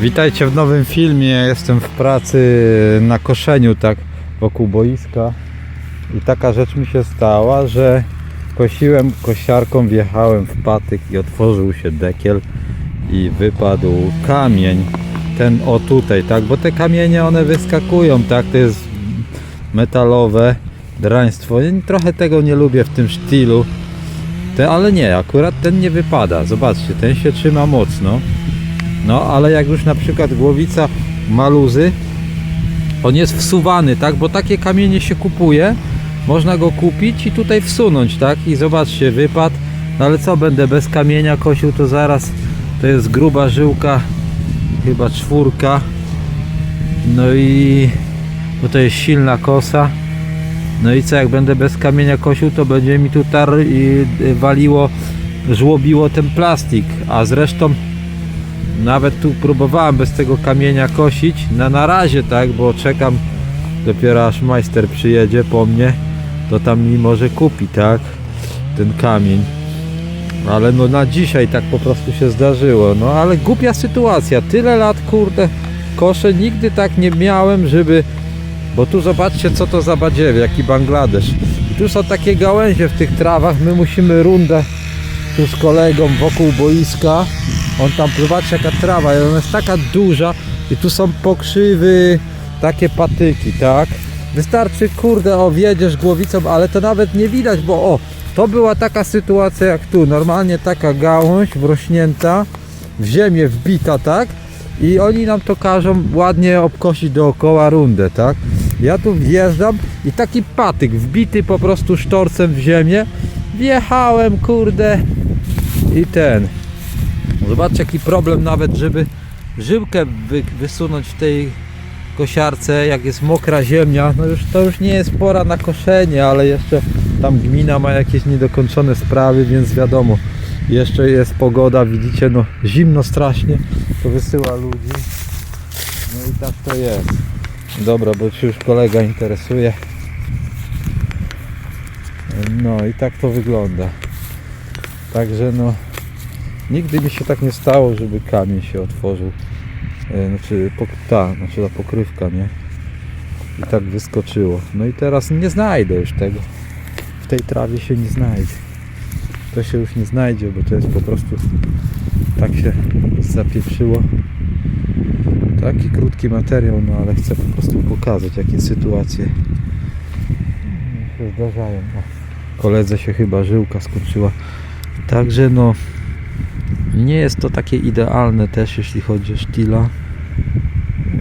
Witajcie w nowym filmie. Jestem w pracy na koszeniu, tak wokół boiska. I taka rzecz mi się stała, że kosiłem kosiarką, wjechałem w patyk i otworzył się dekiel i wypadł kamień. Ten o tutaj, tak? Bo te kamienie one wyskakują, tak? To jest metalowe draństwo. Ja Trochę tego nie lubię w tym stylu. Te, ale nie, akurat ten nie wypada. Zobaczcie, ten się trzyma mocno. No, ale jak już na przykład głowica ma luzy, on jest wsuwany, tak? Bo takie kamienie się kupuje, można go kupić i tutaj wsunąć, tak? I zobaczcie, wypad. No ale co, będę bez kamienia kosił, to zaraz to jest gruba żyłka, chyba czwórka. No i to jest silna kosa. No i co, jak będę bez kamienia kosił, to będzie mi tu tar i y, waliło, żłobiło ten plastik, a zresztą nawet tu próbowałem bez tego kamienia kosić, na, na razie tak, bo czekam dopiero aż majster przyjedzie po mnie, to tam mi może kupi, tak, ten kamień. Ale no na dzisiaj tak po prostu się zdarzyło, no ale głupia sytuacja, tyle lat kurde koszę, nigdy tak nie miałem, żeby, bo tu zobaczcie co to za badziewie, jaki Bangladesz. I tu są takie gałęzie w tych trawach, my musimy rundę tu z kolegą wokół boiska. On tam zobaczcie jaka trawa, i ona jest taka duża i tu są pokrzywy, takie patyki, tak? Wystarczy, kurde, o wjedziesz głowicą, ale to nawet nie widać, bo o, to była taka sytuacja jak tu, normalnie taka gałąź wrośnięta, w ziemię wbita, tak? I oni nam to każą ładnie obkosić dookoła rundę, tak? Ja tu wjeżdżam i taki patyk wbity po prostu sztorcem w ziemię. Wjechałem, kurde, i ten. Zobaczcie jaki problem nawet, żeby żyłkę wy, wysunąć w tej kosiarce, jak jest mokra ziemia. No już to już nie jest pora na koszenie, ale jeszcze tam gmina ma jakieś niedokończone sprawy, więc wiadomo. Jeszcze jest pogoda, widzicie, no zimno strasznie, to wysyła ludzi. No i tak to jest. Dobra, bo się już kolega interesuje. No i tak to wygląda. Także no nigdy mi się tak nie stało, żeby kamień się otworzył. E, Znaczy, ta, znaczy ta pokrywka, nie? I tak wyskoczyło. No i teraz nie znajdę już tego. W tej trawie się nie znajdzie. To się już nie znajdzie, bo to jest po prostu tak się zapieprzyło. Taki krótki materiał, no ale chcę po prostu pokazać jakie sytuacje się zdarzają. Koledze się chyba żyłka skończyła. Także no nie jest to takie idealne też jeśli chodzi o sztila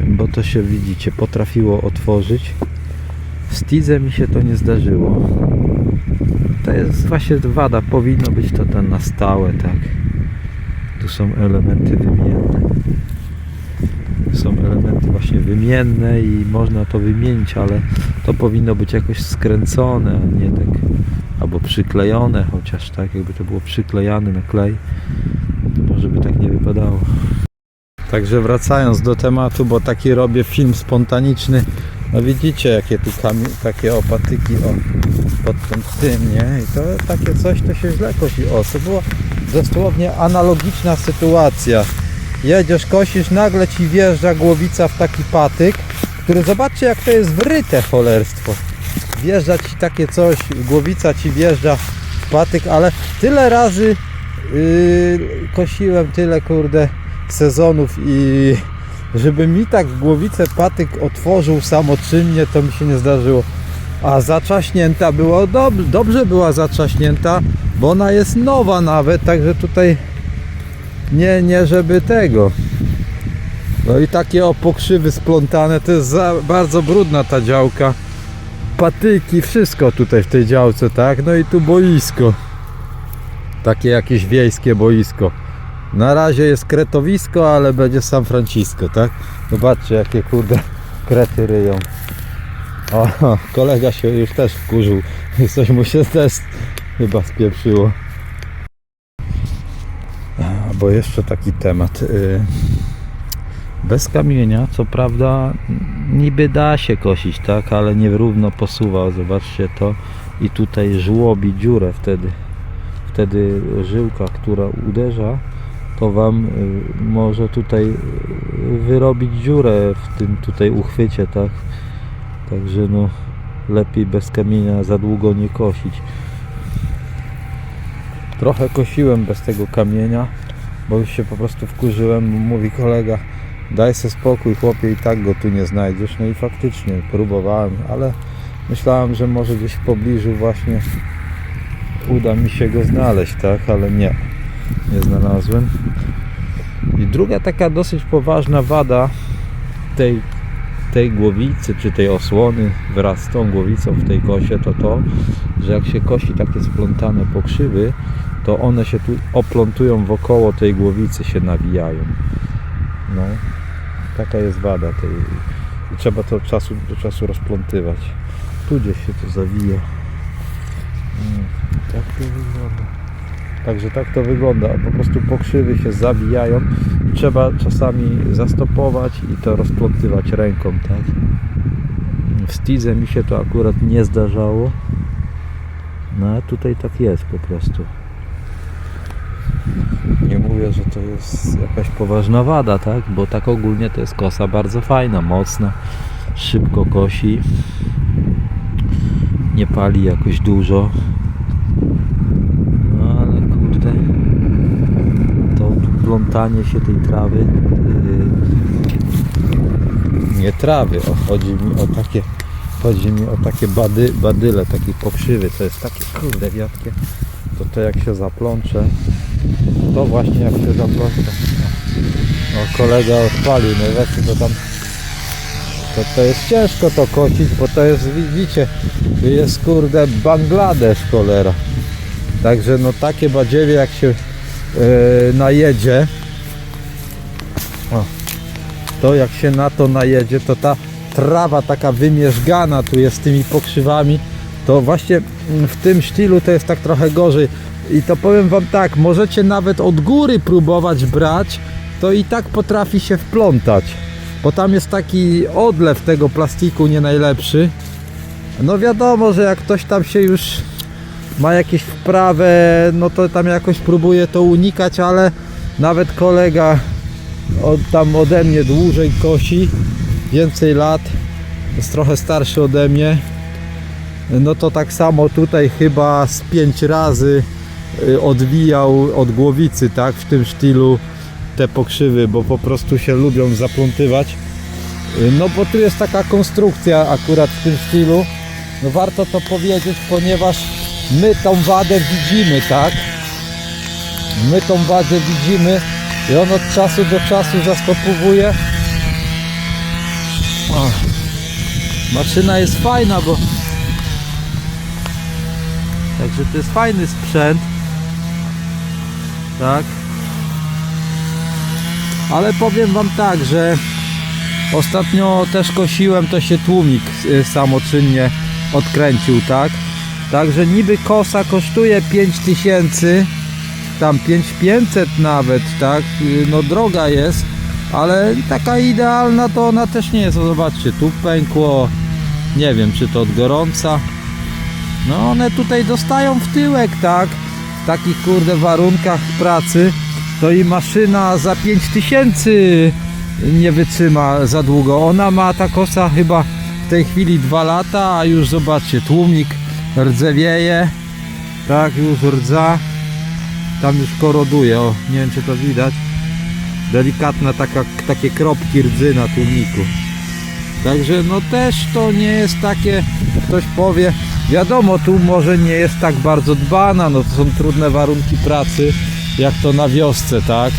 bo to się widzicie potrafiło otworzyć. Z mi się to nie zdarzyło. To jest właśnie wada powinno być to ten na stałe tak. Tu są elementy wymienne. Są elementy właśnie wymienne i można to wymienić ale to powinno być jakoś skręcone a nie tak albo przyklejone chociaż tak jakby to było przyklejane na klej to może by tak nie wypadało Także wracając do tematu, bo taki robię film spontaniczny. No widzicie jakie tu takie opatyki o, pod tym, tym, nie? I to takie coś to się źle kosi. O, to była dosłownie analogiczna sytuacja. Jedziesz, kosisz, nagle ci wjeżdża głowica w taki patyk, który zobaczcie jak to jest wryte cholerstwo. Wjeżdża ci takie coś, głowica ci wjeżdża w patyk, ale tyle razy yy, kosiłem, tyle kurde sezonów i żeby mi tak w głowicę patyk otworzył samoczynnie, to mi się nie zdarzyło. A zaczaśnięta było, dob dobrze była zaczaśnięta, bo ona jest nowa nawet, także tutaj nie, nie żeby tego. No i takie o pokrzywy splątane, to jest za, bardzo brudna ta działka. Patyki, wszystko tutaj w tej działce, tak? No i tu boisko. Takie jakieś wiejskie boisko. Na razie jest kretowisko, ale będzie San Francisco, tak? Zobaczcie jakie kurde krety ryją. O, kolega się już też wkurzył. Coś mu się też chyba spieprzyło. Bo jeszcze taki temat. y, Bez kamienia, co prawda, niby da się kosić, tak? Ale nierówno posuwa. Zobaczcie to. I tutaj żłobi dziurę wtedy. Wtedy żyłka, która uderza, to Wam y, może tutaj y, wyrobić dziurę w tym tutaj uchwycie, tak? Także no lepiej bez kamienia za długo nie kosić. Trochę kosiłem bez tego kamienia, bo już się po prostu wkurzyłem. Mówi kolega, daj se spokój chłopie i tak go tu nie znajdziesz. No i faktycznie próbowałem, ale myślałem, że może gdzieś w pobliżu właśnie uda mi się go znaleźć, tak? Ale nie, nie znalazłem. I druga taka dosyć poważna wada tej, tej głowicy, czy tej osłony wraz z tą głowicą w tej kosie, to to, że jak się kosi takie splątane pokrzywy, to one się tu oplątują wokoło tej głowicy, się nawijają. No, taka jest wada tej. I trzeba to od czasu do czasu rozplątywać. Tu gdzieś się to zawija. Mm, tak to wygląda. Także tak to wygląda. Po prostu pokrzywy się zawijają. Trzeba czasami zastopować i to rozplątywać ręką, tak? W Stize mi się to akurat nie zdarzało. No a tutaj tak jest po prostu. Nie mówię, że to jest jakaś poważna wada, tak? Bo tak ogólnie to jest kosa bardzo fajna, mocna, szybko kosi, nie pali jakoś dużo. No ale kurde, to plątanie się tej trawy, yy, nie trawy, o, chodzi mi o takie, chodzi mi o takie bady, badyle, takie pokrzywy, to jest takie kurde wiatkie, to to jak się zaplącze, to właśnie jak się zaplącze, o kolega odpalił, no właśnie to tam to, to jest ciężko to kosić, bo to jest, widzicie, jest kurde Bangladesz cholera. Także no takie badziewie jak się yy, najedzie, o, to jak się na to najedzie, to ta trawa taka wymierzgana tu jest tymi pokrzywami, to właśnie w tym stylu to jest tak trochę gorzej. I to powiem wam tak, możecie nawet od góry próbować brać, to i tak potrafi się wplątać. Bo tam jest taki odlew tego plastiku nie najlepszy. No wiadomo, że jak ktoś tam się już ma jakieś wprawę, no to tam jakoś próbuje to unikać, ale nawet kolega od, tam ode mnie dłużej kosi, więcej lat, jest trochę starszy ode mnie, no to tak samo tutaj chyba z pięć razy odwijał od głowicy, tak, w tym stylu te pokrzywy, bo po prostu się lubią zaplątywać. No bo tu jest taka konstrukcja akurat w tym stylu. No warto to powiedzieć, ponieważ my tą wadę widzimy, tak? My tą wadę widzimy i on od czasu do czasu zastopowuje. O, maszyna jest fajna, bo Także to jest fajny sprzęt. Tak? Ale powiem Wam tak, że ostatnio też kosiłem, to się tłumik y, samoczynnie odkręcił, tak? Także niby kosa kosztuje 5000, tam 5500 nawet, tak? Y, No droga jest, ale taka idealna to ona też nie jest. Zobaczcie, tu pękło, nie wiem czy to od gorąca. No one tutaj dostają w tyłek, tak? Takich kurde warunkach pracy to i maszyna za 5000 nie wytrzyma za długo. Ona ma ta kosa chyba w tej chwili 2 lata, a już zobaczcie, tłumik rdzewieje. Tak, już rdza. Tam już koroduje, o, nie wiem czy to widać. Delikatna taka, takie kropki rdzy na tłumiku. Także no też to nie jest takie, ktoś powie, wiadomo tu może nie jest tak bardzo dbana, no to są trudne warunki pracy, jak to na wiosce, tak?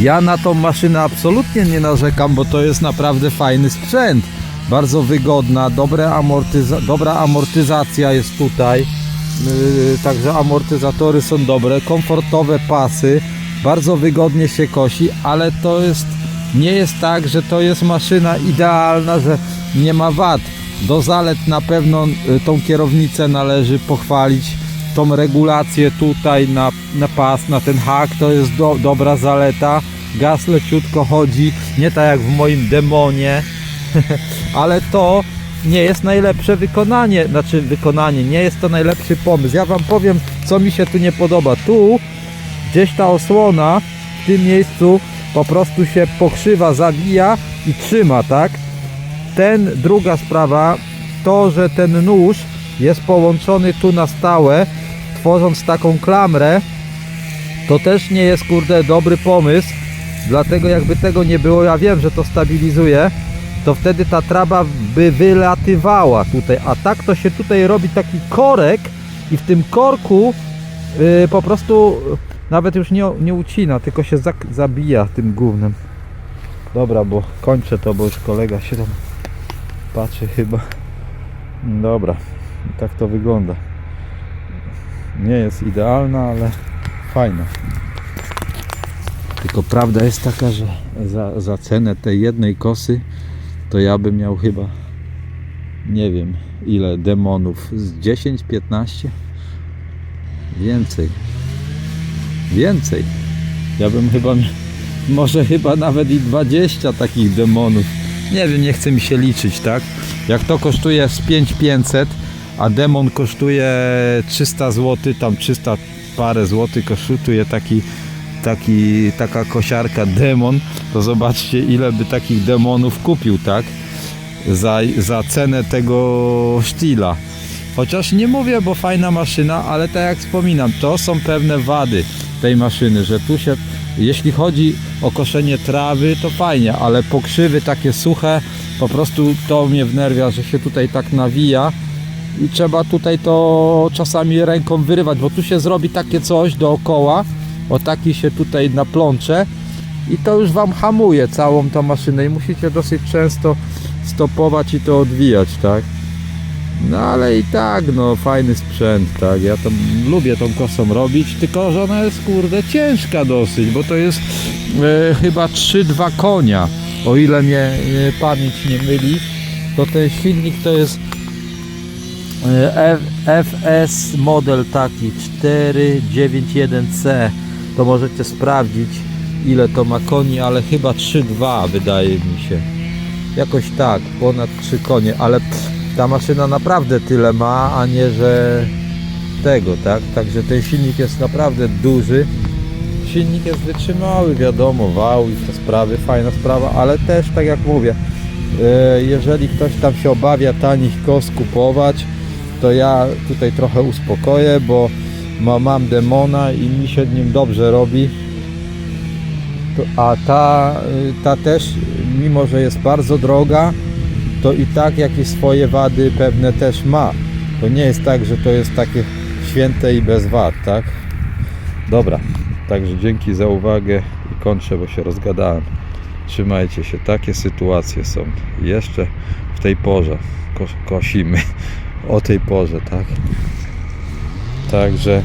Ja na tą maszynę absolutnie nie narzekam, bo to jest naprawdę fajny sprzęt. Bardzo wygodna, dobre amortyza dobra amortyzacja jest tutaj. Yy, także amortyzatory są dobre, komfortowe pasy, bardzo wygodnie się kosi, ale to jest nie jest tak, że to jest maszyna idealna, że nie ma wad. Do zalet na pewno y, tą kierownicę należy pochwalić. Tą regulację tutaj na, na pas, na ten hak to jest do, dobra zaleta. Gaz leciutko chodzi, nie tak jak w moim demonie, ale to nie jest najlepsze wykonanie, znaczy wykonanie, nie jest to najlepszy pomysł. Ja Wam powiem, co mi się tu nie podoba. Tu gdzieś ta osłona w tym miejscu po prostu się pokrzywa, zawija i trzyma, tak? Ten, druga sprawa, to, że ten nóż jest połączony tu na stałe, tworząc taką klamrę, to też nie jest, kurde, dobry pomysł, dlatego jakby tego nie było, ja wiem, że to stabilizuje, to wtedy ta traba by wylatywała tutaj, a tak to się tutaj robi taki korek i w tym korku yy, po prostu nawet już nie, nie ucina, tylko się zabija tym gównem. Dobra, bo kończę to, bo już kolega się tam patrzy chyba. Dobra, tak to wygląda. Nie jest idealna, ale fajna. Tylko prawda jest taka, że za, za cenę tej jednej kosy to ja bym miał chyba nie wiem ile demonów z 10, 15 więcej więcej ja bym chyba może chyba nawet i 20 takich demonów nie wiem, nie chce mi się liczyć, tak jak to kosztuje z 5500 a demon kosztuje 300 zł, tam 300 parę złotych kosztuje taki taki, taka kosiarka demon, to zobaczcie ile by takich demonów kupił, tak? Za, za cenę tego sztila. Chociaż nie mówię, bo fajna maszyna, ale tak jak wspominam, to są pewne wady tej maszyny, że tu się, jeśli chodzi o koszenie trawy, to fajnie, ale pokrzywy takie suche, po prostu to mnie wnerwia, że się tutaj tak nawija i trzeba tutaj to czasami ręką wyrywać, bo tu się zrobi takie coś dookoła, o taki się tutaj naplącze i to już Wam hamuje całą tą maszynę i musicie dosyć często stopować i to odwijać, tak? No ale i tak, no fajny sprzęt, tak? Ja tam lubię tą kosą robić, tylko że ona jest kurde ciężka dosyć, bo to jest e, chyba 3-2 konia, o ile mnie e, pamięć nie myli, to ten silnik to jest e, FS model taki 491C to możecie sprawdzić ile to ma koni, ale chyba 3,2 wydaje mi się. Jakoś tak, ponad 3 konie, ale ta maszyna naprawdę tyle ma, a nie że tego, tak? Także ten silnik jest naprawdę duży. Silnik jest wytrzymały, wiadomo, wał i te sprawy, fajna sprawa, ale też tak jak mówię, e, jeżeli ktoś tam się obawia tanich kos kupować, to ja tutaj trochę uspokoję, bo ma, mam demona i mi się nim dobrze robi. A ta, y, ta też, mimo że jest bardzo droga, to i tak jakieś swoje wady pewne też ma. To nie jest tak, że to jest takie święte i bez wad, tak? Dobra, także dzięki za uwagę i kończę, bo się rozgadałem. Trzymajcie się, takie sytuacje są. Jeszcze w tej porze kos kosimy. O tej porze, tak? Także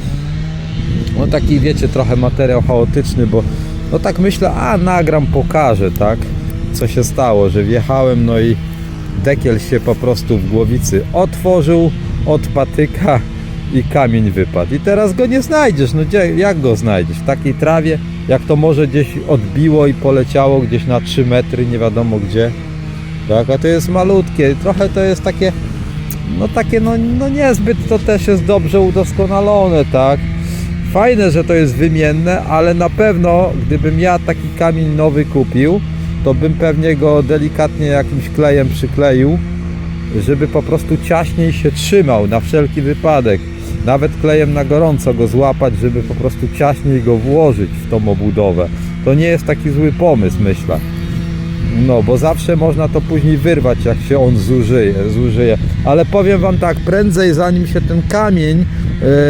no taki wiecie trochę materiał chaotyczny, bo no tak myślę, a nagram, pokażę, tak? Co się stało, że wjechałem, no i dekiel się po prostu w głowicy otworzył od patyka i kamień wypadł. I teraz go nie znajdziesz, no gdzie, jak go znajdziesz? W takiej trawie, jak to może gdzieś odbiło i poleciało gdzieś na 3 metry, nie wiadomo gdzie. Tak, a to jest malutkie, trochę to jest takie no takie no, no niezbyt to też jest dobrze udoskonalone, tak? Fajne, że to jest wymienne, ale na pewno gdybym ja taki kamień nowy kupił, to bym pewnie go delikatnie jakimś klejem przykleił, żeby po prostu ciaśniej się trzymał na wszelki wypadek. Nawet klejem na gorąco go złapać, żeby po prostu ciaśniej go włożyć w tą obudowę. To nie jest taki zły pomysł, myślę. No, bo zawsze można to później wyrwać, jak się on zużyje, zużyje. Ale powiem Wam tak, prędzej zanim się ten kamień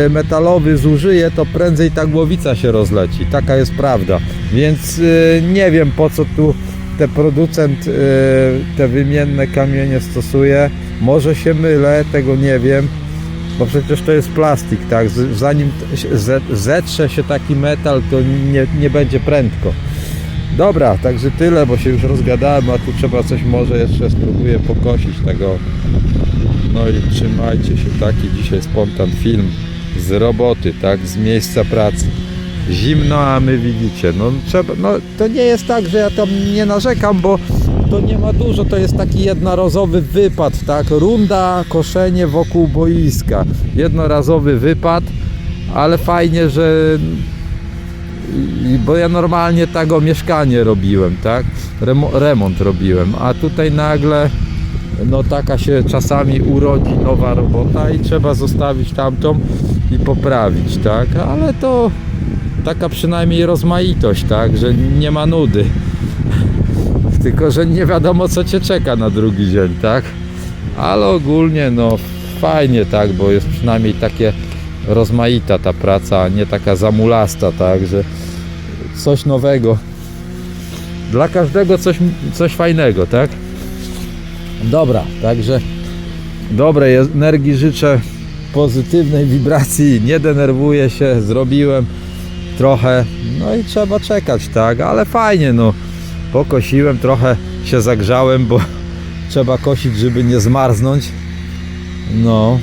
e, metalowy zużyje, to prędzej ta głowica się rozleci. Taka jest prawda. Więc e, nie wiem po co tu ten producent e, te wymienne kamienie stosuje. Może się mylę, tego nie wiem. Bo przecież to jest plastik, tak? Zanim zetrze się taki metal, to nie, nie będzie prędko. Dobra, także tyle, bo się już rozgadałem, a tu trzeba coś może jeszcze spróbuję pokosić tego. No i trzymajcie się, taki dzisiaj spontan film z roboty, tak, z miejsca pracy. Zimno, a my widzicie, no trzeba, no to nie jest tak, że ja tam nie narzekam, bo to nie ma dużo, to jest taki jednorazowy wypad, tak, runda, koszenie wokół boiska, jednorazowy wypad, ale fajnie, że bo ja normalnie tak o mieszkanie robiłem, tak? Remo, remont robiłem, a tutaj nagle no taka się czasami urodzi nowa robota i trzeba zostawić tamtą i poprawić, tak? Ale to taka przynajmniej rozmaitość, tak? Że nie ma nudy. Tylko, że nie wiadomo co cię czeka na drugi dzień, tak? Ale ogólnie no fajnie, tak? Bo jest przynajmniej takie rozmaita ta praca, a nie taka zamulasta, tak? Że coś nowego. Dla każdego coś, coś fajnego, tak? Dobra, także dobrej energii życzę, pozytywnej wibracji, nie denerwuję się, zrobiłem trochę, no i trzeba czekać, tak, ale fajnie, no, pokosiłem, trochę się zagrzałem, bo trzeba kosić, żeby nie zmarznąć, no,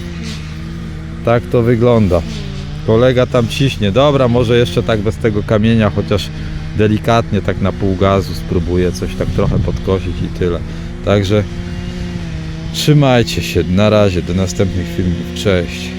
tak to wygląda. Kolega tam ciśnie, dobra, może jeszcze tak bez tego kamienia, chociaż delikatnie, tak na pół gazu spróbuję coś tak trochę podkosić i tyle. Także Trzymajcie się, na razie, do następnych filmów, cześć.